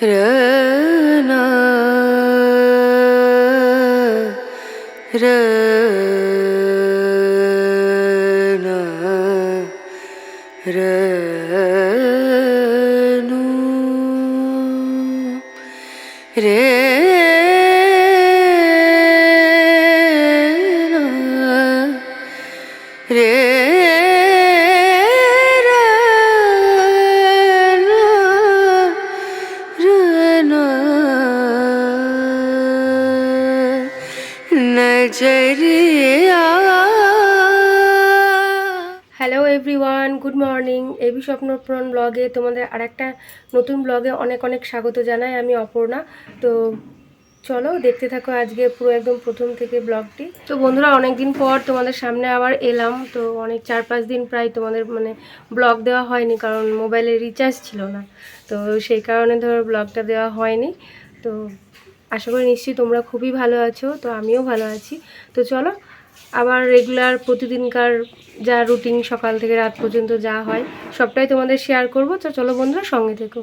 Rana Rana Ranu এবি স্বপ্নপ্রণ ব্লগে তোমাদের আরেকটা নতুন ব্লগে অনেক অনেক স্বাগত জানাই, আমি অপর্ণা। তো চলো দেখতে থাকো আজকে পুরো একদম প্রথম থেকে ব্লগটি। তো বন্ধুরা অনেক দিন পর তোমাদের সামনে আবার এলাম, তো অনেক চার পাঁচ দিন প্রায় তোমাদের মানে ব্লগ দেওয়া হয়নি, কারণ মোবাইলে রিচার্জ ছিল না। তো সেই কারণে ধরো ব্লগটা দেওয়া হয়নি। তো আশা করি নিশ্চয়ই তোমরা খুবই ভালো আছো, তো আমিও ভালো আছি। তো চলো আবার রেগুলার প্রতিদিনকার যা রুটিন সকাল থেকে রাত পর্যন্ত যা হয়, সবটাই তোমাদের শেয়ার করব। তো চলো বন্ধুরা, সঙ্গে থেকো।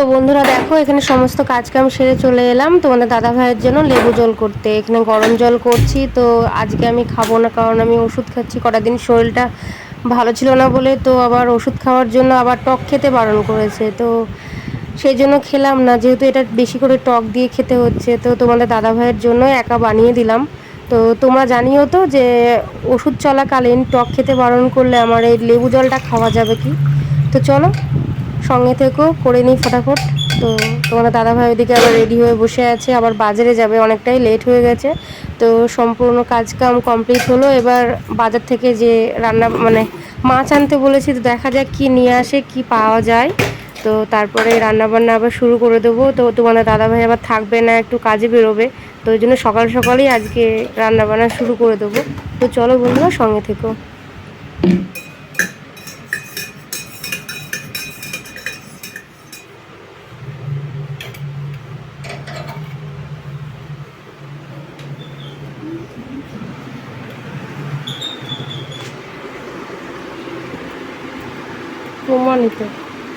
তো বন্ধুরা দেখো, এখানে সমস্ত কাজকাম সেরে চলে এলাম। তোমাদের দাদা ভাইয়ের জন্য লেবু জল করতে। এখানে গরম জল করছি, তো আজকে আমি খাব না, কারণ আমি ওষুধ খাচ্ছি। কটা দিন শরীরটা ভালো ছিল না বলে, তো আবার ওষুধ খাওয়ার জন্য আবার টক খেতে বারণ করেছে। তো সেই জন্য খেলাম না, যেহেতু এটা বেশি করে টক দিয়ে খেতে হচ্ছে, তো তোমাদের দাদা ভাইয়ের জন্য একা বানিয়ে দিলাম। তো তোমরা জানিও তো যে ওষুধ চলাকালীন টক খেতে বারণ করলে আমার এই লেবু জলটা খাওয়া যাবে কি? তো চলো। সঙ্গে থেকেও করে নিই ফটাফট। তো তোমাদের দাদাভাই ওইদিকে আবার রেডি হয়ে বসে আছে, আবার বাজারে যাবে, অনেকটাই লেট হয়ে গেছে। তো সম্পূর্ণ কাজ কাম কমপ্লিট হলো। এবার বাজার থেকে যে রান্না মানে মাছ আনতে বলেছি, তো দেখা যাক কি নিয়ে আসে, কি পাওয়া যায়। তো তারপরে রান্না বান্না আবার শুরু করে দেবো। তো তোমাদের দাদাভাই আবার থাকবে না, একটু কাজে বেরোবে। তো ওই জন্য সকাল সকালেই আজকে রান্না বান্না শুরু করে দেবো। তো চলো বন্ধুরা, সঙ্গে থেকো।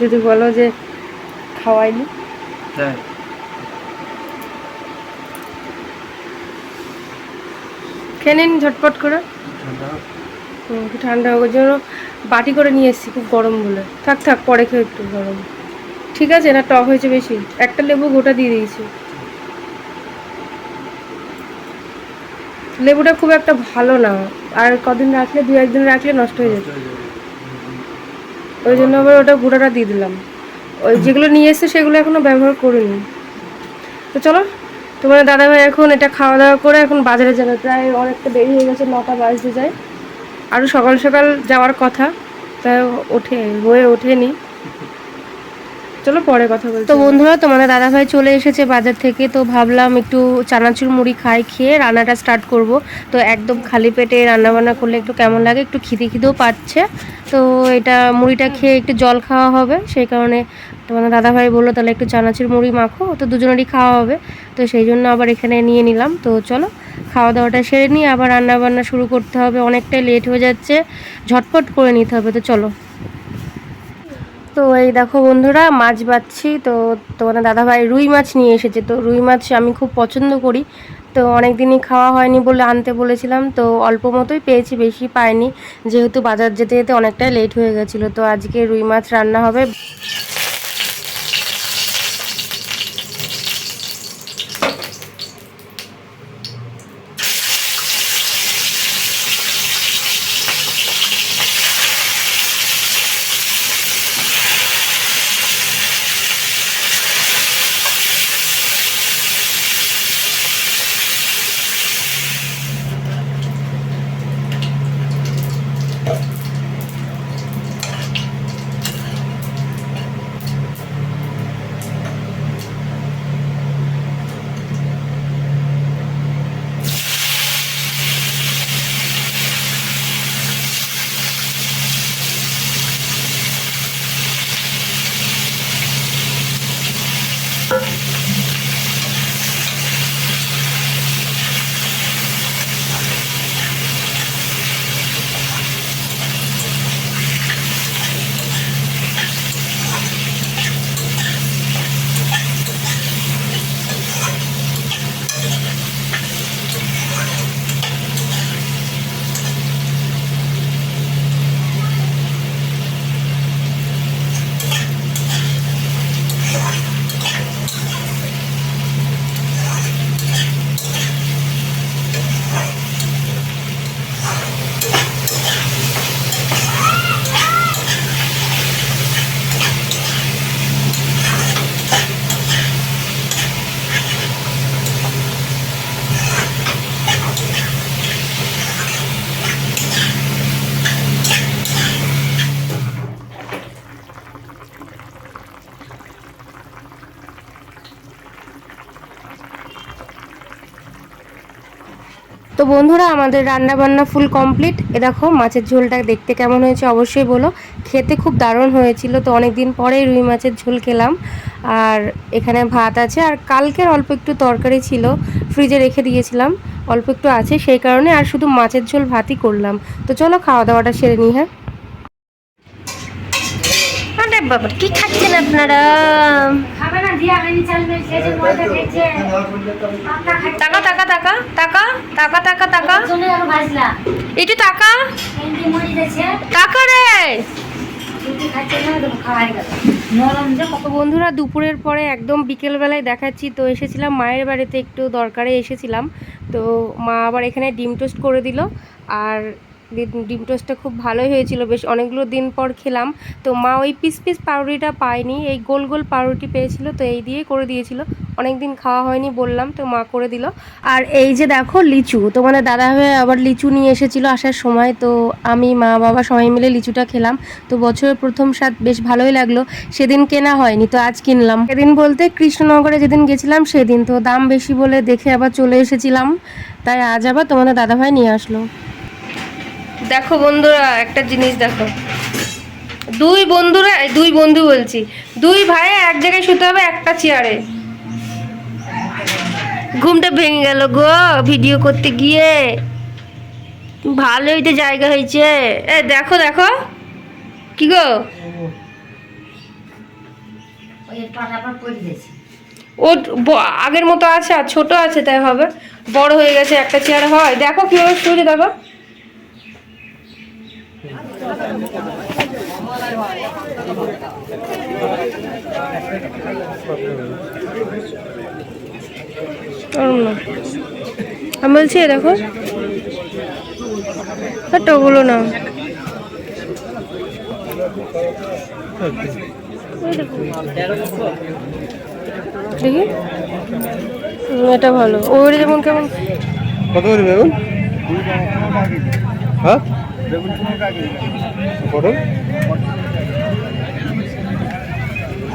যদি বলো যে খাওয়াইনি। হ্যাঁ। খেয়ে নিন ঝটপট করে। ঠান্ডা ওই জন্য বাটি করে নিয়ে এসেছি খুব গরম বলে। থাক থাক পরে খেয়ে একটু গরম। ঠিক আছে না টক হয়েছে বেশি। একটা লেবু গোটা দিয়ে দিয়েছি। লেবুটা খুব একটা ভালো না। আর কদিন রাখলে দু একদিন রাখলে নষ্ট হয়ে যেত ওই জন্য আবার ওটা গুঁড়াটা দিয়ে দিলাম। ওই যেগুলো নিয়ে এসছে সেগুলো এখনও ব্যবহার করিনি। তো চলো, তোমার দাদা ভাই এখন এটা খাওয়া দাওয়া করে এখন বাজারে যাবে। প্রায় অনেকটা দেরি হয়ে গেছে, নটা বাজতে যায়। আরও সকাল সকাল যাওয়ার কথা, তাই ওঠে, হয়ে ওঠেনি। চলো পরে কথা বলছি। তো বন্ধুরা তোমাদের দাদাভাই চলে এসেছে বাজার থেকে, তো ভাবলাম একটু চানাচুর মুড়ি খাই, খেয়ে রান্নাটা স্টার্ট করব। তো একদম খালি পেটে রান্না বান্না করলে একটু কেমন লাগে, একটু খিদে খিদেও পাচ্ছে। তো এটা মুড়িটা খেয়ে একটু জল খাওয়া হবে, সেই কারণে তোমাদের দাদাভাই বলল, তাহলে একটু চানাচুর মুড়ি মাখো। তো দুজনেরই খাওয়া হবে। তো সেই জন্য আবার এখানে নিয়ে নিলাম। তো চলো, খাওয়া দাওয়াটা সেরে নিয়ে আবার রান্না বান্না শুরু করতে হবে। অনেকটাই লেট হয়ে যাচ্ছে, ঝটপট করে নিতে হবে। তো চলো। তো এই দেখো বন্ধুরা, মাছ বাচ্ছি তো তোমাদের দাদাভাই রুই মাছ নিয়ে এসেছে। তো রুই মাছ আমি খুব পছন্দ করি। তো অনেক দিনই খাওয়া হয়নি বলে আনতে বলেছিলাম। তো অল্প মতোই পেয়েছি, বেশি পাইনি। যেহেতু বাজার যেতে যেতে অনেকটাই লেট হয়ে গেছিল। তো আজকে রুই মাছ রান্না হবে। তো বন্ধুরা, আমাদের রান্না বান্না ফুল কমপ্লিট এ দেখো, মাছের ঝোলটা দেখতে কেমন হয়েছে অবশ্যই বলো। খেতে খুব দারুণ হয়েছিল, তো অনেক দিন পরেই রুই মাছের ঝোল খেলাম। আর এখানে ভাত আছে, আর কালকের অল্প একটু তরকারি ছিল ফ্রিজে রেখে দিয়েছিলাম। অল্প একটু আছে সেই কারণে, আর শুধু মাছের ঝোল ভাতই করলাম। তো চলো, খাওয়া দাওয়াটা সেরে নিই হ্যাঁ? বাবা, কি খাচ্ছেন আপনারা? টাকা টাকা টাকা টাকা টাকা রে। তো বন্ধুরা দুপুরের পরে একদম বিকেলবেলায় দেখাচ্ছি তো এসেছিলাম মায়ের বাড়িতে একটু দরকারে এসেছিলাম। তো মা আবার এখানে ডিম টোস্ট করে দিল আর ডিম টোস্টটা খুব ভালোই হয়েছিল। বেশ অনেকগুলো দিন পর খেলাম। তো মা ওই পিস পিস পাউরুটিটা পায়নি, এই গোল গোল পাউরুটি পেয়েছিল, তো এই দিয়ে করে দিয়েছিল। অনেক দিন খাওয়া হয়নি বললাম, তো মা করে দিল। আর এই যে দেখো লিচু তোমাদের দাদা হয়ে আবার লিচু নিয়ে এসেছিল আসার সময়, তো আমি, মা, বাবা সবাই মিলে লিচুটা খেলাম। তো বছরের প্রথম স্বাদ বেশ ভালোই লাগল। সেদিন কেনা হয়নি, তো আজ কিনলাম। সেদিন বলতে কৃষ্ণনগরে যেদিন গেছিলাম, সেদিন তো দাম বেশি বলে দেখে আবার চলে এসেছিলাম। তাই আজ আবার তোমাদের দাদাভাই নিয়ে আসলো। দেখো বন্ধুরা একটা জিনিস দেখো। দুই বন্ধুরা দুই বন্ধু বলছি দুই ভাই এক জায়গায় শুতে হবে একটা চেয়ারে। ঘুমটা ভেঙে গেল গো ভিডিও করতে গিয়ে। ভালোই তো জায়গা হয়েছে। এ দেখো দেখো। কি গো? ও আগের মতো আছে আর ছোট আছে তাই হবে। বড় হয়ে গেছে একটা চেয়ার হয়। দেখো কীভাবে শুয়েছে দেখো ওরম না। আমি বলছি এ দেখো। একটা ওগুলো না। দেখি। এটা ভালো। ওর যেমন কেমন কত করে বেগুন? হ্যাঁ? পটল?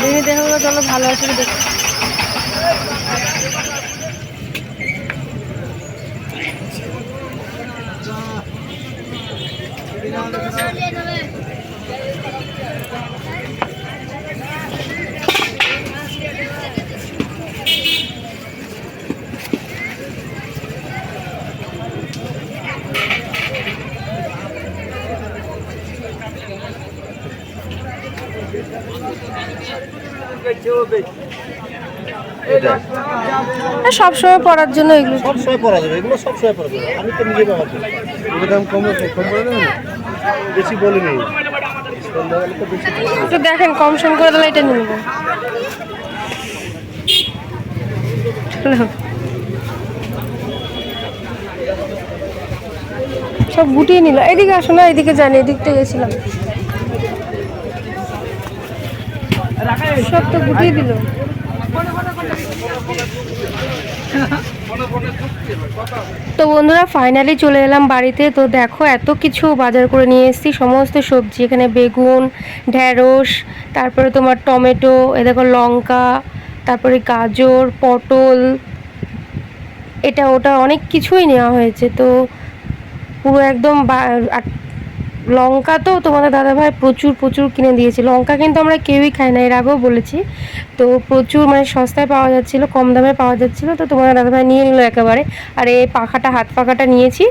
দেখি দেখো চলো ভালো আছে। দেখি সব সময় পড়ার জন্য এগুলো সব সময় পরা যাবে এগুলো সব সময় পরা যাবে। আমি তো নিজে ব্যবহার করি এগুলো দাম কম কম করে দেবেন বেশি একটু দেখেন কম সম করে দিলে এটা নিয়ে সব গুটিয়ে নিল। এদিকে আসো না এদিকে জানি এদিকটা গেছিলাম। সব তো গুটিয়ে দিল। তো বন্ধুরা ফাইনালি চলে এলাম বাড়িতে। তো দেখো, এত কিছু বাজার করে নিয়ে এসেছি। সমস্ত সবজি, এখানে বেগুন ঢ্যাঁড়স তারপরে তোমার টমেটো, এ দেখো লঙ্কা, তারপরে গাজর, পটল। এটা, ওটা অনেক কিছুই নেওয়া হয়েছে। তো পুরো একদম লঙ্কা তো তোমাদের দাদাভাই প্রচুর প্রচুর কিনে দিয়েছে। লঙ্কা কিন্তু আমরা কেউই খাই না, এর আগেও বলেছি। তো প্রচুর মানে সস্তায় পাওয়া যাচ্ছিল, কম দামে পাওয়া যাচ্ছিল, তো তোমাদের দাদাভাই নিয়ে নিল একেবারে। আর এই পাখাটা, হাত পাখাটা নিয়েছি।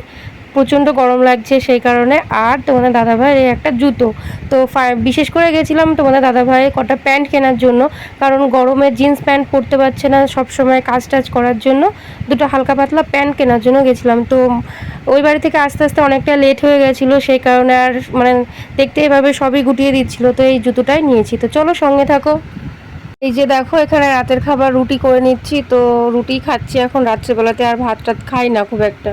প্রচণ্ড গরম লাগছে সেই কারণে। আর তোমাদের দাদাভাইয়ের একটা জুতো। তো বিশেষ করে গেছিলাম তোমাদের দাদাভাই কটা প্যান্ট কেনার জন্য। কারণ গরমে জিন্স প্যান্ট পরতে পারছে না সব সময় কাজ টাজ করার জন্য। দুটো হালকা পাতলা প্যান্ট কেনার জন্য গেছিলাম। তো ওই বাড়ি থেকে আস্তে আস্তে অনেকটা লেট হয়ে গেছিল। সেই কারণে আর মানে দেখতে এভাবে সবই গুটিয়ে দিচ্ছিল। তো এই জুতোটাই নিয়েছি। তো চলো সঙ্গে থাকো। এই যে দেখো, এখানে রাতের খাবার রুটি করে নিচ্ছি। তো রুটি খাচ্ছি এখন। রাত্রেবেলাতে আর ভাত টাত খাই না খুব একটা।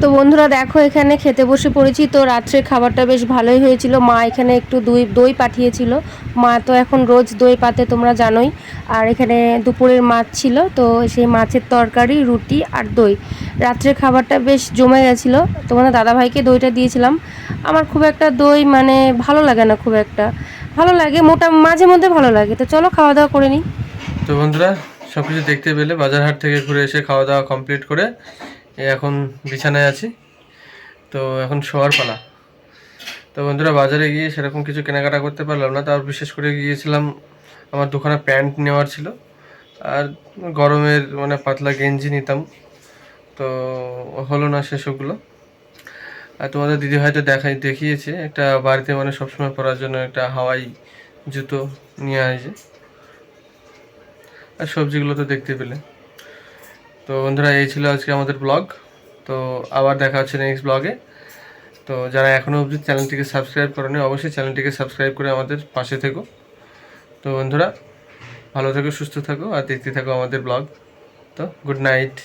তো বন্ধুরা দেখো, এখানে খেতে বসে পড়েছি। তো রাত্রের খাবারটা বেশ ভালোই হয়েছিল। মা এখানে একটু দই দই পাঠিয়েছিল। মা তো এখন রোজ দই পাতে, তোমরা জানোই। আর এখানে দুপুরের মাছ ছিল। তো সেই মাছের তরকারি, রুটি আর দই। রাত্রের খাবারটা বেশ জমে গেছিল। তোমাদের দাদাভাইকে দইটা দিয়েছিলাম। আমার খুব একটা দই মানে ভালো লাগে না খুব একটা। ভালো লাগে, মোটা, মাঝে মধ্যে ভালো লাগে। তো চলো খাওয়া দাওয়া করে নিই। তো বন্ধুরা সব কিছু দেখতে পেলে বাজারহাট থেকে ঘুরে এসে খাওয়া দাওয়া কমপ্লিট করে এখন বিছানায় আছি। তো এখন শোয়ার পালা। তো বন্ধুরা, বাজারে গিয়ে সেরকম কিছু কেনাকাটা করতে পারলাম না। তার বিশেষ করে গিয়েছিলাম, আমার দুখানা প্যান্ট নেওয়ার ছিল। আর গরমের মানে পাতলা গেঞ্জি নিতাম। তো হলো না সেসবগুলো। আর তোমাদের দিদি হয়তো দেখাই, দেখিয়েছে, একটা বাড়িতে মানে সবসময় পরার জন্য একটা হাওয়াই জুতো নিয়ে আসে। আর সবজিগুলো তো দেখতে পেলে। তো বন্ধুরা, এই ছিল আজকে আমাদের ব্লগ। তো আবার দেখা হচ্ছে নেক্সট ব্লগে তো যারা এখনও অবধি চ্যানেলটিকে সাবস্ক্রাইব করেনি, অবশ্যই চ্যানেলটিকে সাবস্ক্রাইব করে আমাদের পাশে থেকো। তো বন্ধুরা, ভালো থেকো, সুস্থ থাকো, আর দেখতে থাকো আমাদের ব্লগ। তো গুড নাইট